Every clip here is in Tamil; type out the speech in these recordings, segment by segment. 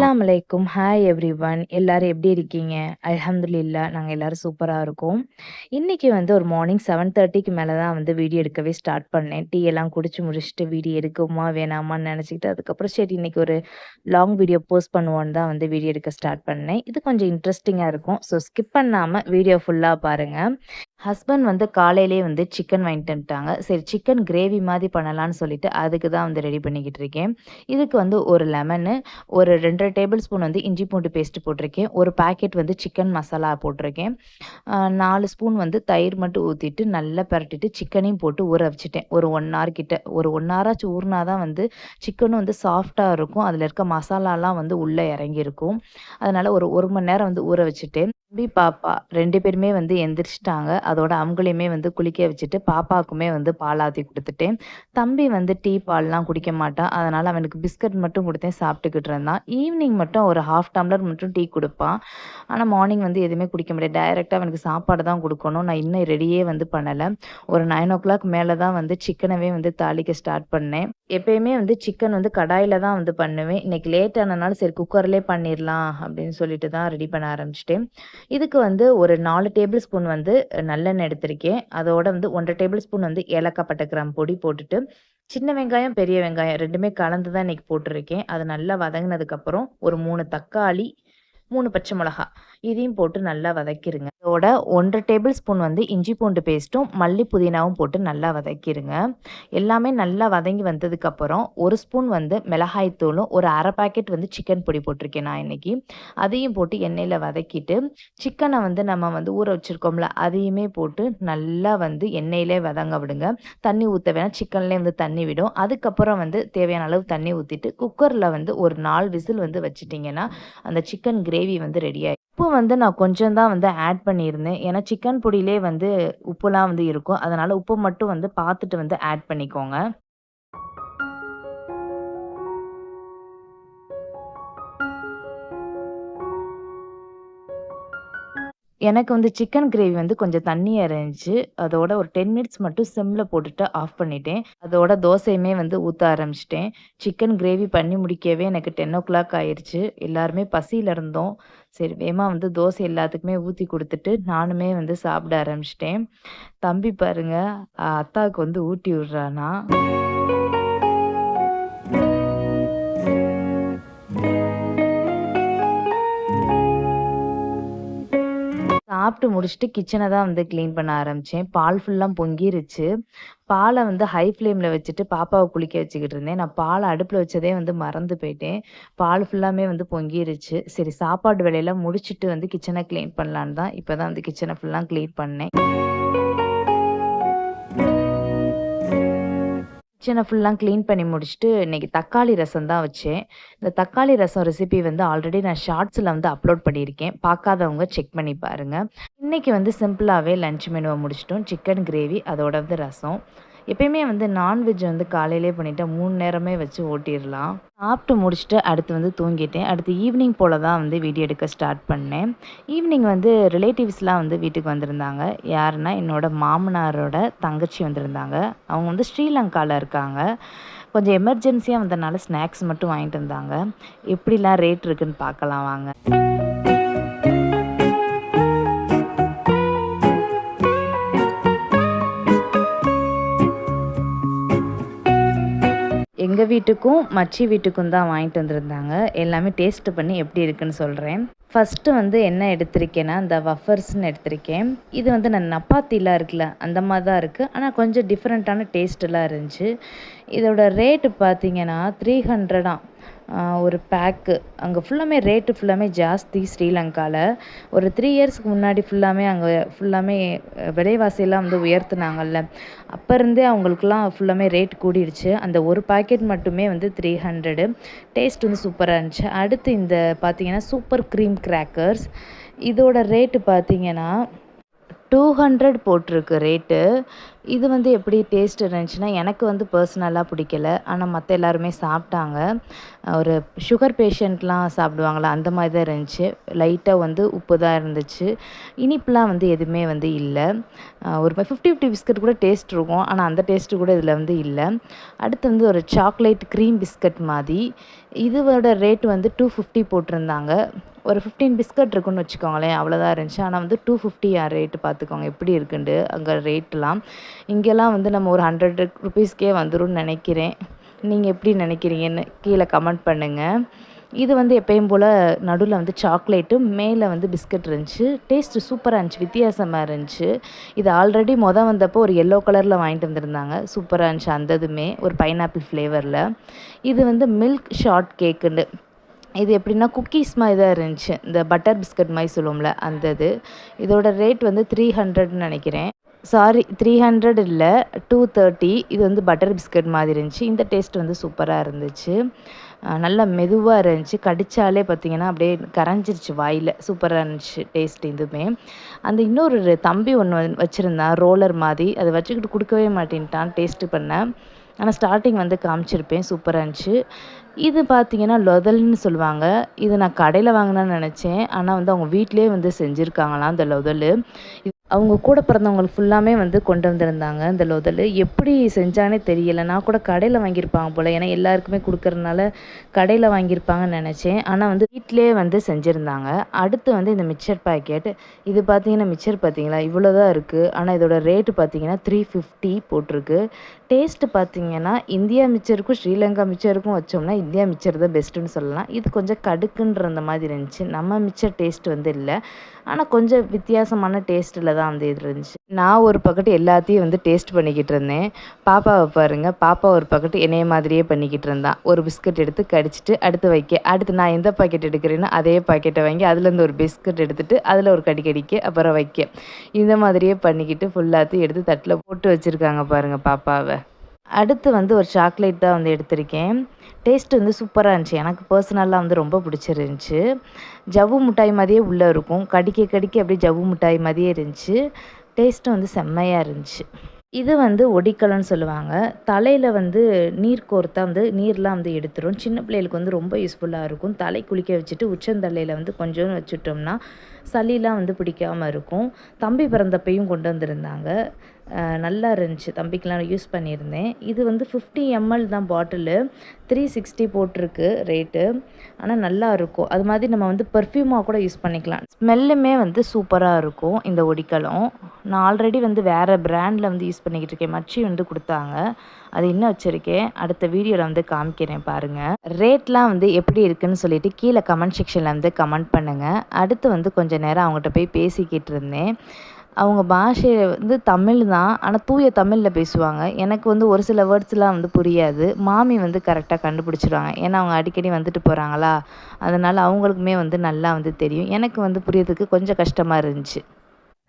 அஸ்லாம் அலைக்கும். Hi everyone. எல்லாரும் எப்படி இருக்கீங்க? அலமதுல்லா நாங்கள் எல்லாரும் சூப்பராக இருக்கோம். இன்னைக்கு வந்து ஒரு மார்னிங் செவன் தேர்ட்டிக்கு மேலே தான் வந்து வீடியோ எடுக்கவே ஸ்டார்ட் பண்ணேன். டீ எல்லாம் குடிச்சு முடிச்சுட்டு வீடியோ எடுக்குமா வேணாமான்னு நினச்சிக்கிட்டு அதுக்கப்புறம் சரி இன்னைக்கு ஒரு லாங் வீடியோ போஸ்ட் பண்ணுவோன்னு தான் வந்து வீடியோ எடுக்க ஸ்டார்ட் பண்ணேன். இது கொஞ்சம் இன்ட்ரெஸ்டிங்காக இருக்கும். ஸோ ஸ்கிப் பண்ணாமல் வீடியோ ஃபுல்லாக பாருங்கள் ஹஸ்பண்ட் வந்து காலையிலேயே வந்து சிக்கன் வாங்கிட்டு வந்துட்டாங்க. சரி சிக்கன் கிரேவி மாதிரி பண்ணலான்னு சொல்லிட்டு அதுக்கு தான் வந்து ரெடி பண்ணிக்கிட்டு இருக்கேன். இதுக்கு வந்து ஒரு லெமனு, ஒரு 2 1/2 டேபிள் ஸ்பூன் வந்து இஞ்சி பூண்டு பேஸ்ட் போட்டிருக்கேன். ஒரு பாக்கெட் வந்து சிக்கன் மசாலா போட்டிருக்கேன். நாலு ஸ்பூன் வந்து தயிர் மட்டும் ஊற்றிட்டு நல்லா பரட்டிட்டு சிக்கனையும் போட்டு ஊற வச்சுட்டேன். ஒரு ஒன் ஹவர் கிட்ட. ஒரு ஒன் ஹவராச்சும் ஊறினா தான் வந்து சிக்கனும் வந்து சாஃப்டாக இருக்கும். அதில் இருக்க மசாலாலாம் வந்து உள்ளே இறங்கியிருக்கும். அதனால் ஒரு ஒரு மணி நேரம் வந்து ஊற வச்சுட்டேன். தம்பி, பாப்பா 2 பேருமே வந்து எந்திரிச்சுட்டாங்க. அதோட அவங்களையுமே வந்து குளிக்க வச்சுட்டு, பாப்பாக்குமே வந்து பால் ஆத்தி குடுத்துட்டேன். தம்பி வந்து டீ, பால்லாம் குடிக்க மாட்டான். அதனால அவனுக்கு பிஸ்கட் மட்டும் குடுத்தேன் சாப்பிட்டுக்கிட்டு இருந்தான். ஈவினிங் மட்டும் ஒரு 1/2 டம்ளர் மட்டும் டீ குடுப்பான். ஆனா மார்னிங் வந்து எதுவுமே குடிக்க முடியாது. டைரக்ட்டா அவனுக்கு சாப்பாடு தான் குடுக்கணும். நான் இன்னும் ரெடியே வந்து பண்ணல. ஒரு 9:00 மேல தான் வந்து சிக்கனவே வந்து தாளிக்க ஸ்டார்ட் பண்ணேன். எப்பயுமே வந்து சிக்கன் வந்து கடாயில தான் வந்து பண்ணுவேன். இன்னைக்கு லேட் ஆனனால சரி குக்கர்லேயே பண்ணிரலாம் அப்படின்னு சொல்லிட்டு தான் ரெடி பண்ண ஆரம்பிச்சுட்டேன். இதுக்கு வந்து ஒரு நாலு டேபிள் ஸ்பூன் வந்து நல்லெண்ணெய் எடுத்திருக்கேன். அதோட வந்து 1 1/2 டேபிள் ஸ்பூன் வந்து ஏலக்காய், பட்டை, கிராம் பொடி போட்டுட்டு, சின்ன வெங்காயம், பெரிய வெங்காயம் ரெண்டுமே கலந்து தான் இன்னைக்கு போட்டிருக்கேன். அது நல்லா வதங்கினதுக்கப்புறம் ஒரு மூணு தக்காளி, மூணு பச்சை மிளகா இதையும் போட்டு நல்லா வதக்கிடுங்க அதோட 1 1/2 டேபிள் ஸ்பூன் வந்து இஞ்சி பூண்டு பேஸ்ட்டும், மல்லி, புதினாவும் போட்டு நல்லா வதக்கிடுங்க எல்லாமே நல்லா வதங்கி வந்ததுக்கப்புறம் ஒரு ஸ்பூன் வந்து மிளகாய் தூளும், ஒரு 1/2 பாக்கெட் வந்து சிக்கன் பொடி போட்டிருக்கேன் நான் இன்னைக்கு. அதையும் போட்டு எண்ணெயில் வதக்கிட்டு, சிக்கனை வந்து நம்ம வந்து ஊற வச்சிருக்கோம்ல, அதையுமே போட்டு நல்லா வந்து எண்ணெயிலே வதங்க விடுங்க. தண்ணி ஊற்ற வேணாம். சிக்கன்லேயே வந்து தண்ணி விடும். அதுக்கப்புறம் வந்து தேவையான அளவு தண்ணி ஊற்றிட்டு குக்கரில் வந்து ஒரு நாலு விசில் வந்து வச்சுட்டிங்கன்னா அந்த சிக்கன் கிரேவி வந்து ரெடியாகி உப்பு வந்து நான் கொஞ்சம் தான் வந்து ஆட் பண்ணியிருந்தேன். ஏன்னா சிக்கன் பொடியிலே வந்து உப்புலாம் வந்து இருக்கும். அதனால் உப்பு மட்டும் வந்து பார்த்துட்டு வந்து ஆட் பண்ணிக்கோங்க. எனக்கு வந்து சிக்கன் கிரேவி வந்து கொஞ்சம் தண்ணியாக இருந்துச்சு. அதோட ஒரு 10 மினிட்ஸ் மட்டும் சிம்மில் போட்டுட்டு ஆஃப் பண்ணிட்டேன். அதோட தோசையுமே வந்து ஊற்ற ஆரம்பிச்சிட்டேன் சிக்கன் கிரேவி பண்ணி முடிக்கவே எனக்கு டென் ஓ கிளாக் ஆயிடுச்சு எல்லாருமே பசியில் இருந்தோம். சரி வேமா வந்து தோசை எல்லாத்துக்குமே ஊற்றி கொடுத்துட்டு நானுமே வந்து சாப்பிட ஆரம்பிச்சிட்டேன் தம்பி பாருங்க, அத்தாவுக்கு வந்து ஊட்டி விடுறானா சாப்பிட்டு முடிச்சுட்டு கிச்சனை தான் வந்து கிளீன் பண்ண ஆரம்பிச்சேன். பால் ஃபுல்லாக பொங்கிருச்சு. பாலை வந்து ஹை ஃப்ளேமில் வச்சுட்டு பாப்பாவை குளிக்க வச்சுக்கிட்டு இருந்தேன். நான் பாலை அடுப்பில் வச்சதே வந்து மறந்து போயிட்டேன். பால் ஃபுல்லாமே வந்து பொங்கிருச்சு. சரி சாப்பாடு வேலையெல்லாம் முடிச்சுட்டு வந்து கிச்சனை க்ளீன் பண்ணலான்னு தான் இப்போ தான் வந்து கிச்சனை ஃபுல்லாக க்ளீன் பண்ணேன். கிச்சனை ஃபுல்லாக க்ளீன் பண்ணி முடிச்சுட்டு, இன்றைக்கி தக்காளி ரசம் தான் வச்சேன். இந்த தக்காளி ரசம் ரெசிபி வந்து ஆல்ரெடி நான் ஷார்ட்ஸில் வந்து அப்லோட் பண்ணியிருக்கேன். பார்க்காதவங்க செக் பண்ணி பாருங்கள் இன்னைக்கு வந்து சிம்பிளாகவே லஞ்ச் மெனுவை முடிச்சிட்டோம் சிக்கன் கிரேவி, அதோட வந்து ரசம். எப்பயுமே வந்து நான்வெஜ் வந்து காலையிலேயே பண்ணிட்டா 3 நேரமே வச்சு ஓட்டிடலாம் சாப்பிட்டு முடிச்சுட்டு அடுத்து வந்து தூங்கிட்டேன். அடுத்து ஈவினிங் போல் தான் வந்து வீடியோ எடுக்க ஸ்டார்ட் பண்ணேன். ஈவினிங் வந்து ரிலேட்டிவ்ஸ்லாம் வந்து வீட்டுக்கு வந்திருந்தாங்க. யாருன்னா, என்னோட மாமனாரோட தங்கச்சி வந்திருந்தாங்க. அவங்க வந்து ஸ்ரீலங்காவில் இருக்காங்க. கொஞ்சம் எமர்ஜென்சியாக வந்தனால ஸ்நாக்ஸ் மட்டும் வாங்கிட்டு வந்தாங்க. எப்படிலாம் ரேட் இருக்குன்னு பார்க்கலாம் வாங்க. எங்கள் வீட்டுக்கும், மச்சி வீட்டுக்கும் தான் வாங்கிட்டு வந்திருந்தாங்க. எல்லாமே டேஸ்ட்டு பண்ணி எப்படி இருக்குன்னு சொல்கிறேன் ஃபர்ஸ்ட்டு வந்து என்ன எடுத்திருக்கேன்னா, இந்த வஃபர்ஸ்ன்னு எடுத்திருக்கேன். இது வந்து நான் நப்பாத்திலாம் இருக்குல்ல, அந்த மாதிரி தான் இருக்குது ஆனால் கொஞ்சம் டிஃப்ரெண்ட்டான டேஸ்ட்லாம் இருந்துச்சு. இதோட ரேட்டு பார்த்தீங்கன்னா த்ரீ ஹண்ட்ரடாக ஒரு பேக்கு. அங்கே ஃபுல்லாமே ரேட்டு ஃபுல்லாமே ஜாஸ்தி ஸ்ரீலங்காவில் ஒரு த்ரீ இயர்ஸ்க்கு முன்னாடி ஃபுல்லாமே அங்கே ஃபுல்லாமே விலைவாசியெல்லாம் வந்து உயர்த்துனாங்கல்ல. அப்போ இருந்தே அவங்களுக்குலாம் ஃபுல்லாமே ரேட் கூடிடுச்சு அந்த ஒரு பாக்கெட் மட்டுமே வந்து 300. டேஸ்ட் வந்து சூப்பராக இருந்துச்சு. அடுத்து இந்த பார்த்திங்கன்னா சூப்பர் க்ரீம் கிராக்கர்ஸ். இதோட ரேட்டு பார்த்தீங்கன்னா, 200 போட்டிருக்கு ரேட்டு. இது வந்து எப்படி டேஸ்ட் இருந்துச்சுன்னா, எனக்கு வந்து பர்சனலாக பிடிக்கல. ஆனால் மற்ற எல்லாருமே சாப்பிட்டாங்க. ஒரு சுகர் பேஷண்ட்லாம் சாப்பிடுவாங்களா அந்த மாதிரி தான் இருந்துச்சு. லைட்டாக வந்து உப்பு தான் இருந்துச்சு. இனிப்புலாம் வந்து எதுவுமே வந்து இல்லை ஒரு 50, 50 பிஸ்கட் கூட டேஸ்ட் இருக்கும். ஆனால் அந்த டேஸ்ட்டு கூட இதில் வந்து இல்லை அடுத்து வந்து ஒரு சாக்லேட் க்ரீம் பிஸ்கட் மாதிரி இதோட ரேட் வந்து 250 போட்டிருந்தாங்க. ஒரு 15 பிஸ்கட் இருக்குன்னு வச்சுக்கோங்களேன். அவ்வளோதான் இருந்துச்சு. ஆனால் வந்து 250 ரேட் பார்த்துக்கோங்க எப்படி இருக்குன்ட்டு அங்கே ரேட்லாம். இங்கேலாம் வந்து நம்ம ஒரு 100 ரூப்பீஸ்க்கே வந்துரும்னு நினைக்கிறேன் நீங்கள் எப்படி நினைக்கிறீங்கன்னு கீழே கமெண்ட் பண்ணுங்கள் இது வந்து எப்பயும் போல் நடுவில் வந்து சாக்லேட்டு, மேலே வந்து பிஸ்கட் இருந்துச்சு. டேஸ்ட்டு சூப்பராக இருந்துச்சு. வித்தியாசமாக இருந்துச்சு. இது ஆல்ரெடி மொதல் வந்தப்போ ஒரு எல்லோ கலரில் வாங்கிட்டு வந்திருந்தாங்க. சூப்பராக இருந்துச்சு அந்த ஒரு பைனாப்பிள் ஃப்ளேவரில் இது வந்து மில்க் ஷார்ட் கேக்குன்னு. இது எப்படின்னா குக்கீஸ் மாதிரி தான் இருந்துச்சு. இந்த பட்டர் பிஸ்கட் மாதிரி சொல்லுவோம்ல, அந்த இது. இதோட ரேட் வந்து த்ரீ ஹண்ட்ரட்னு நினைக்கிறேன் சாரி த்ரீ ஹண்ட்ரெட் இல்லை டூ தேர்ட்டி இது வந்து பட்டர் பிஸ்கட் மாதிரி இருந்துச்சு. இந்த டேஸ்ட் வந்து சூப்பராக இருந்துச்சு. நல்லா மெதுவாக இருந்துச்சு. கடித்தாலே பார்த்தீங்கன்னா, அப்படியே கரைஞ்சிருச்சு வாயில் சூப்பராக இருந்துச்சு டேஸ்ட் இதுவுமே. அந்த இன்னொரு தம்பி ஒன்று வச்சுருந்தான் ரோலர் மாதிரி அதை வச்சுக்கிட்டு கொடுக்கவே மாட்டேன்ட்டான் டேஸ்ட்டு பண்ண. ஆனால் ஸ்டார்டிங் வந்து காமிச்சிருப்பேன். சூப்பராக இருந்துச்சு. இது பார்த்தீங்கன்னா, லொதல்னு சொல்லுவாங்க. இது நான் கடையில் வாங்கினேன்னு நினச்சேன் ஆனால் வந்து அவங்க வீட்லயே வந்து செஞ்சுருக்காங்களாம் அந்த லொதலு. அவங்க கூட பிறந்தவங்களுக்கு ஃபுல்லாமே வந்து கொண்டு வந்திருந்தாங்க இந்த லோதல் எப்படி செஞ்சாங்கன்னே தெரியல. நான் கூட கடையில் வாங்கியிருப்பாங்க போல் ஏன்னா எல்லாருக்குமே கொடுக்கறதுனால கடையில் வாங்கியிருப்பாங்கன்னு நினச்சேன் ஆனால் வந்து வீட்டிலே வந்து செஞ்சுருந்தாங்க அடுத்து வந்து இந்த மிக்சர் பாக்கெட். இது பார்த்தீங்கன்னா, மிக்சர் பார்த்தீங்களா? இவ்வளோ தான் இருக்குது ஆனால் இதோட ரேட்டு பார்த்தீங்கன்னா, 350 போட்டிருக்கு. டேஸ்ட்டு பார்த்தீங்கன்னா, இந்தியா மிக்சருக்கும், ஸ்ரீலங்கா மிக்சருக்கும் வச்சோம்னா, இந்தியா மிக்சர் தான் பெஸ்ட்டுன்னு சொல்லலாம். இது கொஞ்சம் கடுக்குன்ற மாதிரி இருந்துச்சு. நம்ம மிக்சர் டேஸ்ட் வந்து இல்லை ஆனால் கொஞ்சம் வித்தியாசமான டேஸ்ட்டில் தான் வந்து இது இருந்துச்சு. நான் ஒரு பக்கெட் எல்லாத்தையும் வந்து டேஸ்ட் பண்ணிக்கிட்டு இருந்தேன். பாப்பாவை பாருங்க. பாப்பா ஒரு பக்கெட் என்னைய மாதிரியே பண்ணிக்கிட்டு இருந்தான் ஒரு பிஸ்கட் எடுத்து கடிச்சிட்டு, அடுத்து வைக்க. அடுத்து நான் எந்த பாக்கெட் எடுக்கிறேனோ அதே பாக்கெட்டை வாங்கி அதுலேருந்து ஒரு பிஸ்கட் எடுத்துட்டு, அதில் ஒரு கடி கடிக்க, அப்புறம் வைக்க. இந்த மாதிரியே பண்ணிக்கிட்டு ஃபுல்லாத்தையும் எடுத்து தட்டில் போட்டு வச்சிருக்காங்க பாருங்கள் பாப்பாவை அடுத்து வந்து ஒரு சாக்லேட் தான் வந்து எடுத்திருக்கேன். டேஸ்ட் வந்து சூப்பராக இருந்துச்சு. எனக்கு பர்சனலாக வந்து ரொம்ப பிடிச்சிருந்துச்சு. ஜவ்வு மிட்டாய் மாதிரியே உள்ளே இருக்கும். கடிக்க கடிக்க அப்படியே ஜவ்வு மிட்டாய் மாதிரியே இருந்துச்சு. டேஸ்ட்டும் வந்து செம்மையாக இருந்துச்சு. இது வந்து ஒடிக்கலன்னு சொல்லுவாங்க. தலையில் வந்து நீர் கோர்த்தா வந்து நீர்லாம் வந்து எடுத்துரும். சின்ன பிள்ளைகளுக்கு வந்து ரொம்ப யூஸ்ஃபுல்லாக இருக்கும். தலை குளிக்க வச்சுட்டு உச்சந்தலையில் வந்து கொஞ்சோண்டு வச்சுட்டோம்னா, சளிலாம் வந்து பிடிக்காமல் இருக்கும். தம்பி பிறந்தப்பையும் கொண்டு வந்திருந்தாங்க. நல்லா இருந்துச்சு. தம்பிக்கெலாம் யூஸ் பண்ணியிருந்தேன். இது வந்து 50 எம்எல் தான் பாட்டிலு. 360 போட்டிருக்கு ரேட்டு. ஆனால் நல்லா இருக்கும். அது மாதிரி நம்ம வந்து பெர்ஃப்யூமாக கூட யூஸ் பண்ணிக்கலாம். ஸ்மெல்லுமே வந்து சூப்பராக இருக்கும் இந்த ஒடிக்கலம். நான் ஆல்ரெடி வந்து வேறு பிராண்டில் வந்து யூஸ் பண்ணிக்கிட்டு இருக்கேன். மச்சி வந்து கொடுத்தாங்க அது இன்னும் வச்சுருக்கேன் அடுத்த வீடியோவில் வந்து காமிக்கிறேன் பாருங்கள் ரேட்லாம் வந்து எப்படி இருக்குன்னு சொல்லிட்டு கீழே கமெண்ட் செக்ஷனில் வந்து கமெண்ட் பண்ணுங்கள் அடுத்து வந்து கொஞ்சம் நேரம் அவங்ககிட்ட போய் பேசிக்கிட்டு இருந்தேன். அவங்க பாஷை வந்து தமிழ் தான். ஆனா தூய தமிழ்ல பேசுவாங்க. எனக்கு வந்து ஒரு சில வேர்ட்ஸ்லாம் வந்து புரியாது. மாமி வந்து கரெக்ட்டா கண்டுபிடிச்சிருவாங்க. ஏன்னா அவங்க அடிக்கடி வந்துட்டு போறாங்களா, அதனால அவங்களுக்குமே வந்து நல்லா வந்து தெரியும். எனக்கு வந்து புரியறதுக்கு கொஞ்சம் கஷ்டமா இருந்துச்சு.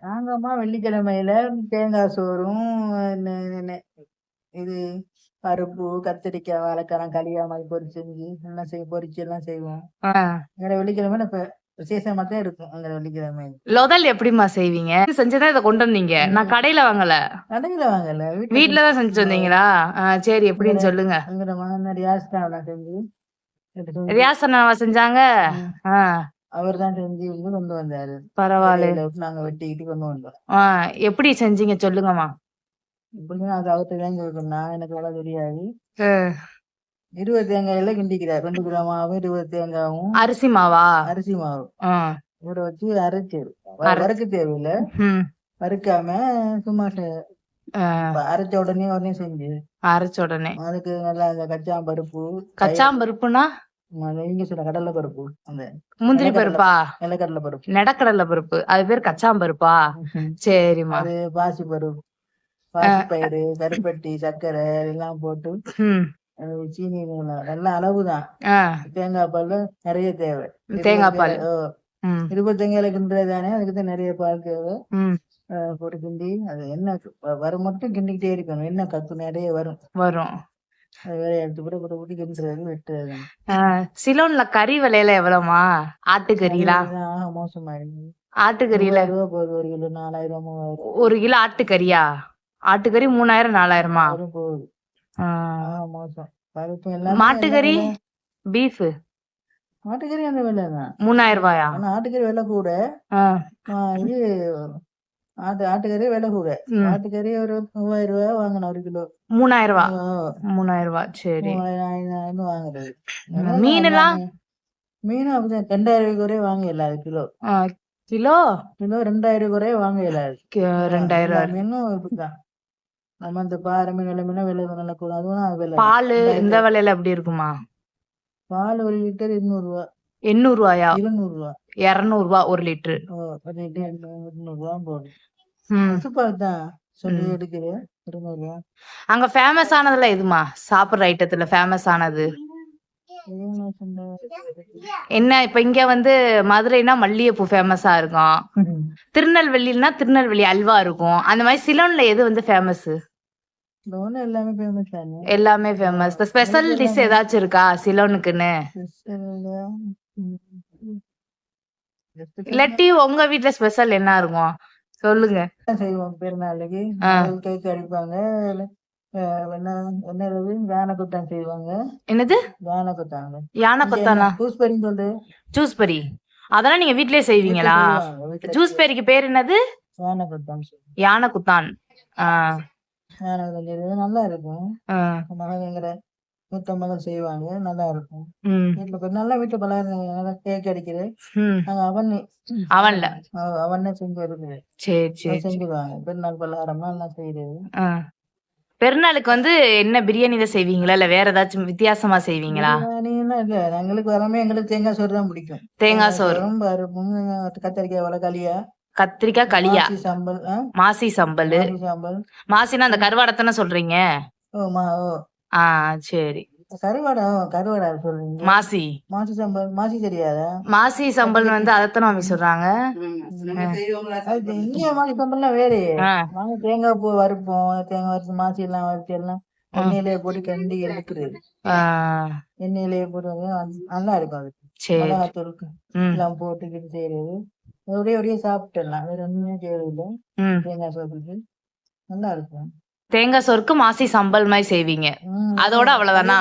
நாங்கம்மா வெள்ளிக்கிழமையில தேங்காய் சோறும், இது பருப்பு, கத்திரிக்காய், வாழைக்காலாம் களியா மாரி பொரிச்சு செஞ்சு எல்லாம் செய் பொரிச்சு எல்லாம் செய்வோம். வெள்ளிக்கிழமையில இப்ப விசேஷமா தான் இருக்கும் எங்கட வெள்ளிக்கிழமையில. லொதல் எப்படிம்மா செய்வீங்க? செஞ்சு தான் இத கொண்டு வந்தீங்க. நான். கடையில வாங்கல. கடையில வாங்கல. வீட்ல தான் செஞ்சு வந்தீங்களா? சரி எப்படின்னு சொல்லுங்க. யாஸ்தாவெல்லாம் செஞ்சு ரியாசனாவா செஞ்சாங்க? அவர் தான் செஞ்சு கொண்டு வந்தாரு. பரவாயில்லை. நாங்க வெட்டிக்கிட்டு கொண்டு வந்தோம். எப்படி செஞ்சீங்க சொல்லுங்கம்மா? இப்படியும் அது அவர்ட்ட தான் கேட்கணும். நான் எனக்கு அவ்வளவு தெரியாது. 20 தேங்காயில கிண்டிக்கிறார். 2 கிலோ மாவும், 20 தேங்காவும், அரிசி மாவா? அரிசி மாவு. ஊற வச்சு அரைச்சு. வறுக்க தேவையில்ல. வறுக்காம சும்மா அரைச்ச உடனே உடனே செஞ்சு, அரைச்ச உடனே. அதுக்கு நல்லா அந்த கச்சான் பருப்பு, கச்சாம் பருப்புனா? நீங்க சொன்ன கடலை பருப்பு. அந்த முந்திரி நிலக்கடலை பருப்பா? நிலக்கடலை பருப்பு. நெடக்கடலை பருப்பு. அது பேர் கச்சாம் பருப்பா? சரிம்மா. அது பாசி பருப்பு. பாசிப்பயிறு, கருப்பட்டி, சர்க்கரை எல்லாம் போட்டு சீனி நல்ல அளவுதான். தேங்காய் பால் நிறைய தேவை. 20 தேங்காய் பால். ஓ ம். 20 தேங்காயில கிண்டுறது தானே அதுக்கு நிறைய பால் தேவை. போட்டு கிண்டி அது வ வரும் மட்டும் கிண்டிக்கிட்டே இருக்கணும். எண்ணெய் கத்து நிறைய வரும். வரும். சிலோன்ல கறி மோசமா இருக்கு. ரூ. ஆட்டுக்கறில 3000 போகுது 1 கிலோ 4000 3000. 1 கிலோ ஆட்டுக்கறியா? ஆட்டுக்கறி மூணாயிரம் நாலாயிரமா போகுது எல்லாமே மாட்டுக்கறி? எல்லாமே- பீஃப். மாட்டுக்கறி அந்த விலை தான் மூணாயிரம் ரூபாயா? ஆட்டுக்கறி விலை கூட. இது ஆட்டு ஆட்டுக்கறி விலை கூட. ஆட்டுக்கறி ஒரு மூவாயிரம் ரூபாய் வாங்கணும் ஒரு கிலோ. மூணாயிரம் ரூபா? ஆ, மூணாயிரம் ரூபா. சரி. மூவாயிரம் ஐநூறு வாங்குறது. ம், மீனெல்லாம்? மீன் அப்படிதான். ரெண்டாயிரம் ரூபாய்க்கு குறைய வாங்க இயலாது கிலோ. கிலோ? கிலோ ரெண்டாயிரம் ரூபாய் குறைய வாங்க இயலாது கி- ரெண்டாயிரம் மீனும் இப்படிதான். நம்ம இந்த பாறை மீன் வெள்ளை மீன் வெள்ளை நல்ல கூட அதுவும் விலை பால் இந்த விலையில எப்படி இருக்குமா? பால் ஒரு லிட்டர் இருநூறு ரூபா எண்ணூறு ரூபாயா இருநூறு ரூபா இருநூறு ரூபா ஒரு லிட்டரு இருநூறு ரூபா போடும் ம். பசுப்பால் தான். சொல்லி ம். எடுக்குது இருநூறு ரூபா அங்க ஃபேமஸ் ஆனதுல எதுமா? சாப்பிடுற ஐட்டத்துல ஃபேமஸ் ஆனது? என்ன இப்ப இங்க வந்து மதுரைனா மல்லிகைப்பூ ஃபேமஸா இருக்கும். திருநெல்வேலினா திருநெல்வேலி அல்வா இருக்கும். அந்த மாதிரி சிலோன்ல எது வந்து ஃபேமஸ் எல்லாமே ஃபேமஸ் எல்லாமே ஃபேமஸ். ஸ்பெஷல் டிஷ் ஏதாச்சும் இருக்கா? சிலோனுக்குன்னு. இல்லாட்டி உங்க வீட்ல ஸ்பெஷல் என்ன இருக்கும்? சொல்லுங்க. செய்வோம்? பெருநாளைக்கு. கேக் அடிப்பாங்க. செய்வாங்க. என்னது? யானை குத்தாங்க யானை கொத்தானா சொல்லு. Juice berry. அதெல்லாம் நீங்க வீட்லயே செய்வீங்களா? ஜூஸ் பெரிக்கு பேர் என்னது? யானை குத்தான் யானை குத்தான் ஆ, செய்வது நல்லா இருக்கும். எங்கிற மூத்த மகள் செய்வாங்க நல்லா இருக்கும். வீட்டுல நல்லா வீட்டுல பலகாரம் கேக் அடிக்குது அவன் அவன்ல. அவனே செஞ்சு இருக்குது சரி சரி சரி. செஞ்சுக்குவாங்க பெருநாள் பலகாரமா எல்லாம் செய்யறது. ஆ. பெருநாளுக்கு வந்து என்ன பிரியாணி தான் செய்வீங்களா? இல்ல வேற ஏதாச்சும் வித்தியாசமா செய்வீங்களா? இல்ல. எங்களுக்கு வரமே எங்களுக்கு தேங்காய் சோறு தான் பிடிக்கும். தேங்காய் சோறு. பருப்பும் கத்திரிக்காய் வளகளியா கத்திரிக்காய் களியா? மாசி சாம்பல்? மாசி சம்பல். மாசி சாம்பல். மாசினா அந்த கருவாடத்தானே சொல்றீங்க? ஓ மா ஓ. ஆ சரி. கருவாடா ஓ, கருவாடா சொல்றீங்க? மாசி. மாசி சாம்பல் மாசி தெரியாதா? மாசி சம்பல் வந்து அதைத்தானே மாமி சொல்றாங்க. அது இந்திய மாசி சாம்பல்லாம் வேறு. நாங்க தேங்காய் பூ வறுப்போம் தேங்காய் வறுத்து மாசி எல்லாம் வறுத்து எல்லாம் எண்ணெயிலே போட்டு கண்டி எடுக்கிறது ஆ, எண்ணெயிலே போட்டு நல்லா இருக்கும் அது. சரி. எல்லாம் போட்டுக்கிட்டு செய்யறது ஒரே ஒரே சாப்பிட்டுடலாம். வேற ஒண்ணுமே ம். தேங்காய் சோத்துக்கு நல்லா இருக்கும். தேங்காய் சோறுக்கு மாசி சம்பல் மாதிரி செய்வீங்க. அதோட அவ்வளவுதானா?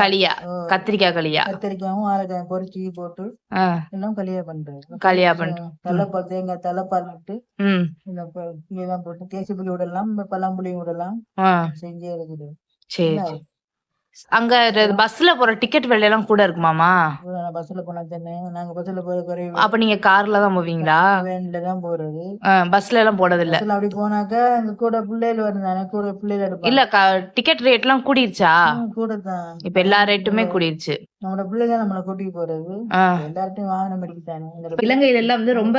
களியா. கத்திரிக்காய் களியா. கத்திரிக்காயும் வாழைக்காயும் பொரிச்சு போட்டு எல்லாம் களியா பண்றது. களியா பண்றது. தலைப்பால் தேங்காய் தலைப்பால் விட்டு இதெல்லாம் போட்டு தேசி புளி விடலாம் பழம்புளி விடலாம் செஞ்சு இருக்குது சரி. அங்க பஸ்ல போற டிக்கெட் விலை எல்லாம் கூட இருக்குமாமா? பஸ்ல போனா தானே? நாங்க பஸ்ல போற குறைவு. அப்ப நீங்க கார்ல தான் போவீங்களா? வேன்ல தான் போறது. பஸ்ல எல்லாம் போனது இல்ல பஸ்ல அப்படி போனாக்கா அங்க கூட பிள்ளைகள் வருந்தானே? கூட பிள்ளைகள் இல்ல டிக்கெட் ரேட் எல்லாம் கூடிருச்சா? கூட தான் இப்ப எல்லா ரேட்டுமே கூடிருச்சு. நம்மளோட பிள்ளைங்க நம்மளை கூட்டிட்டு போறது. எல்லார்ட்டையும் வாகனம் இலங்கையில எல்லாம் வந்து ரொம்ப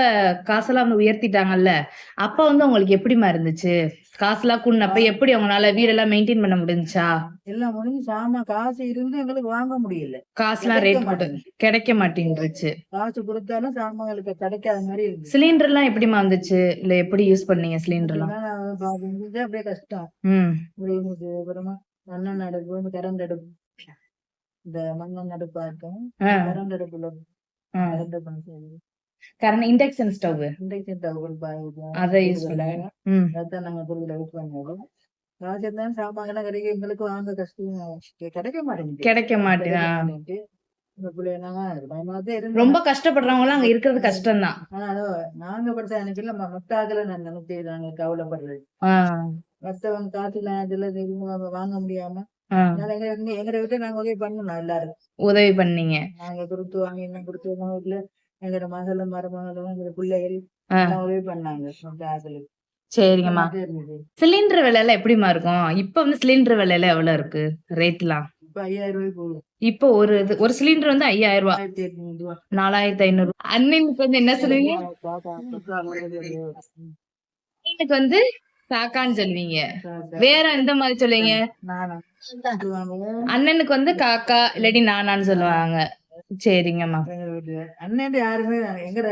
காசெல்லாம் வந்து உயர்த்திட்டாங்கல்ல. அப்ப வந்து உங்களுக்கு எப்படிமா இருந்துச்சு? காசுலாம் கூடினப்ப எப்படி அவங்களால வீடெல்லாம் மெயின்டைன் பண்ண முடிஞ்சுச்சா? எல்லாம் முடிஞ்சு சாமா காசு இருந்து எங்களுக்கு வாங்க முடியல. காசுலாம் கிடைக்க ரேட் போட்டு. கிடைக்க மாட்டேன்ருச்சு காசு கொடுத்தாலும் சாமான்களுக்கு கிடைக்காத மாதிரி இருக்கு சிலிண்டர் எல்லாம் எப்படிமா வந்துச்சு? இல்ல எப்படி யூஸ் பண்ணீங்க சிலிண்டர் எல்லாம் அப்படியே கஷ்டம். ம். இப்படி இருந்துச்சு. அப்புறமா மண்ணெண்ண அடுப்பு கரண்ட் அடுப்பு. இந்த மண்ணெண்ண அடுப்பா இருக்கும் கரண்ட் அடுப்புல. கரண்ட் கரண்ட் இண்டக்ஷன் ஸ்டவ் அதை யூஸ் அதான் நாங்க தொழில யூஸ் பண்ணது காசு தான் சாமான்லாம் கிடைக்கும் எங்களுக்கு வாங்க கஷ்டம் கிடைக்க மாட்டேங்குது கிடைக்க. மாட்டேங்குது. ரொம்ப கஷ்டப்படுறவங்க எல்லாம் அங்க இருக்கிறது கஷ்டம் தான் நாங்க படிச்ச மொட்டாக்கல நான் நினைச்சு நாங்க கவலைப்படுறது மத்தவங்க இதுல எதுவும் வாங்க- முடியாம எங்க வீட்டுல நாங்க உதவி பண்ணணும் எல்லாரும் உதவி பண்ணீங்க நாங்க கொடுத்து வாங்கி என்ன கொடுத்து வீட்டுல எங்களோட மகளும் மருமகளும் பிள்ளைகள். எல்லாம் உதவி பண்ணாங்க சரிங்கம்மா. சிலிண்டர் விலை எல்லாம் எப்படிமா இருக்கும்? இப்ப வந்து சிலிண்டர் விலை எல்லாம் எவ்வளவு இருக்கு? ரேட்லாம் இப்ப ஐயாயிரம் ரூபாய்க்கு போகுது. இப்போ ஒரு இது ஒரு சிலிண்டர் வந்து ஐயாயிரம் ரூபாய் நாலாயிரத்தி ஐநூறு அண்ணனுக்கு வந்து என்ன சொல்லுவீங்க? அண்ணனுக்கு வந்து காக்கான்னு சொல்லுவீங்க. வேற எந்த மாதிரி சொல்லுவீங்க? அண்ணனுக்கு வந்து காக்கா இல்லாட்டி நானான்னு சொல்லுவாங்க. சரிங்கம்மா. அண்ணன் யாருமே எங்கட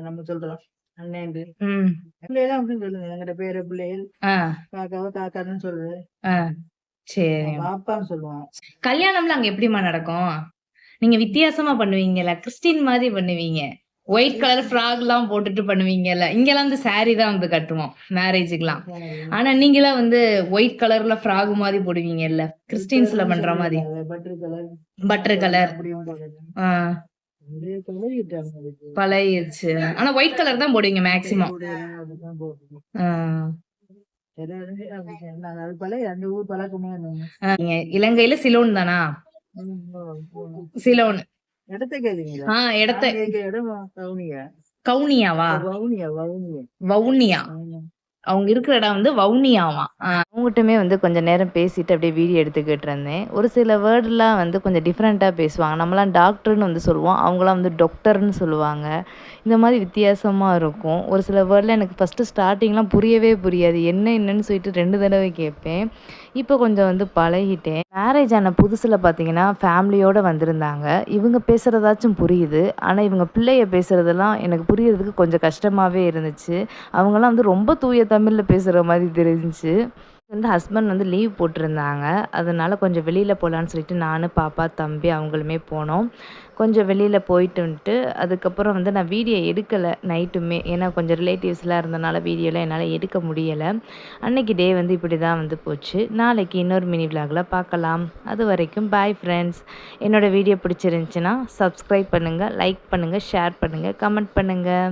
நம்ம சொல்றோம் அண்ணன் பிள்ளைகள் அப்படி சொல்லுங்க எங்கட பேர பிள்ளைகள். காக்காவை காக்கான்னு சொல்றது ஆ. சரிங்க. பாப்பான்னு சொல்லுவான் கல்யாணம்லாம் அங்க எப்படிமா நடக்கும்? நீங்க வித்தியாசமா பண்ணுவீங்கல்ல கிறிஸ்டின் மாதிரி பண்ணுவீங்க. ஒயிட் கலர் ஃப்ராக்லாம் போட்டுட்டு பண்ணுவீங்கல்ல இங்கெல்லாம் வந்து saree தான் வந்து கட்டுவோம் மேரேஜுக்குலாம் ஆனா நீங்களாம் வந்து ஒயிட் கலர்ல ஃப்ராக் மாதிரி போடுவீங்கல்ல கிறிஸ்டின்ஸ்ல பண்ற மாதிரி. Butter colour. பழகிடுச்சு. ஆனா ஒயிட் கலர் தான் போடுவீங்க மேக்சிமம் இலங்கையில சிலோன் தானா. சிலோன். இடத்த ஆஹ் இடம்? வவுனியா. கவுனியாவா வவுனியா வவுனியா. அவங்க இருக்கிற இடம் வந்து வவுனியாவாம் அவங்ககிட்டமே வந்து கொஞ்சம் நேரம் பேசிட்டு அப்படியே வீடியோ எடுத்துக்கிட்டு இருந்தேன். ஒரு சில வேர்டெலாம் வந்து கொஞ்சம் டிஃப்ரெண்ட்டாக பேசுவாங்க. நம்மலாம் டாக்டர்னு வந்து சொல்லுவோம். அவங்களாம் வந்து டாக்டர்னு சொல்லுவாங்க. இந்த மாதிரி வித்தியாசமாக இருக்கும். ஒரு சில வேர்டில் எனக்கு ஃபஸ்ட்டு ஸ்டார்டிங்லாம் புரியவே புரியாது. என்ன என்னன்னு சொல்லிட்டு ரெண்டு தடவை கேட்பேன். இப்போ கொஞ்சம் வந்து பழகிட்டேன். மேரேஜ் ஆன புதுசில் பார்த்தீங்கன்னா ஃபேமிலியோடு வந்திருந்தாங்க. இவங்க பேசுகிறதாச்சும் புரியுது. ஆனால் இவங்க பிள்ளைய பேசுகிறதெல்லாம் எனக்கு புரியறதுக்கு கொஞ்சம் கஷ்டமாகவே இருந்துச்சு. அவங்கெல்லாம் வந்து ரொம்ப தூய தமிழில் பேசுகிற மாதிரி தெரிஞ்சிச்சு. வந்து ஹஸ்பண்ட் வந்து லீவ் போட்டிருந்தாங்க. அதனால் கொஞ்சம் வெளியில் போகலான்னு சொல்லிட்டு நான் பாப்பா தம்பி அவங்களுமே போனோம். கொஞ்சம் வெளியில் போயிட்டு வந்துட்டு அதுக்கப்புறம் வந்து நான் வீடியோ எடுக்கலை நைட்டுமே. ஏன்னா கொஞ்சம் ரிலேட்டிவ்ஸ்லாம் இருந்தனால வீடியோலாம் என்னால் எடுக்க முடியலை. அன்னைக்கு டே வந்து இப்படி தான் வந்து போச்சு. நாளைக்கு இன்னொரு மினி விலாகில் பார்க்கலாம். அது வரைக்கும் பாய் ஃப்ரெண்ட்ஸ் என்னோடய வீடியோ பிடிச்சிருந்துச்சின்னா சப்ஸ்கிரைப் பண்ணுங்கள் லைக் பண்ணுங்கள் ஷேர் பண்ணுங்கள் கமெண்ட் பண்ணுங்கள்